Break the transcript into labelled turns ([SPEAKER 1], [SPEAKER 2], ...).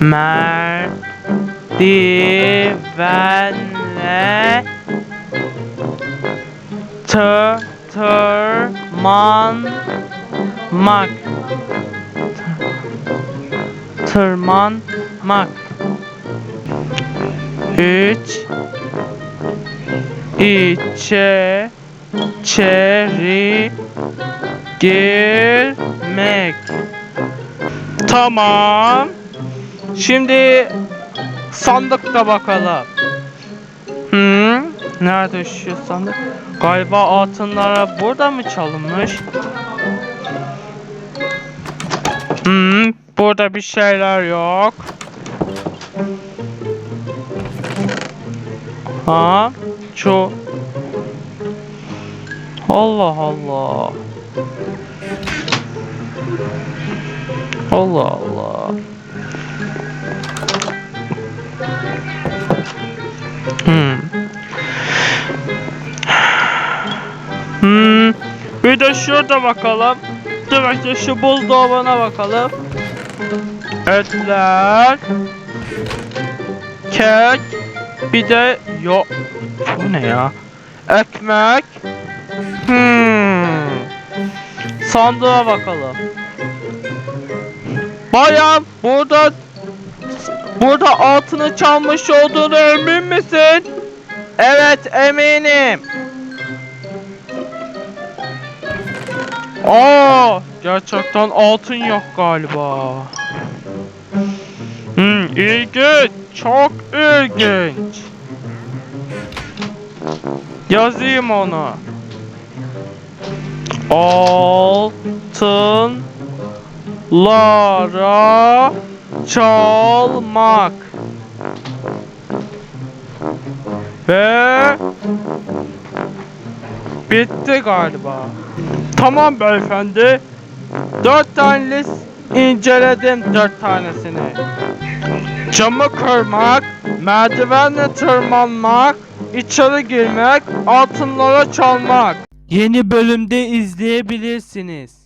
[SPEAKER 1] merdivenle tır tırmanmak tırmanmak. Üç. İçe içeri girmek tamam şimdi sandıkta bakalım Hı? Nerede şu sandık? Galiba altınlara burada mı çalınmış? Hı, burada bir şeyler yok. Ha? Şu Allah Allah. Allah Allah. Hmm. Hmm. Bir de şurada bakalım. Dur bekle şu buzdolabına bakalım. Etler. Kek. Bir de yok. Bu ne ya? Ekmek. Hmm. Sandığa bakalım. Bayan burada burada altını çalmış olduğunu emin misin? Evet eminim. Aa, gerçekten altın yok galiba. Hmm, ilginç. Çok ilginç. Yazayım onu. Altınlara çalmak. Ve bitti galiba. Tamam beyefendi. Dört tane list inceledim dört tanesini. Camı kırmak, merdivenle tırmanmak, içeri girmek, altınlara çalmak. Yeni bölümde izleyebilirsiniz.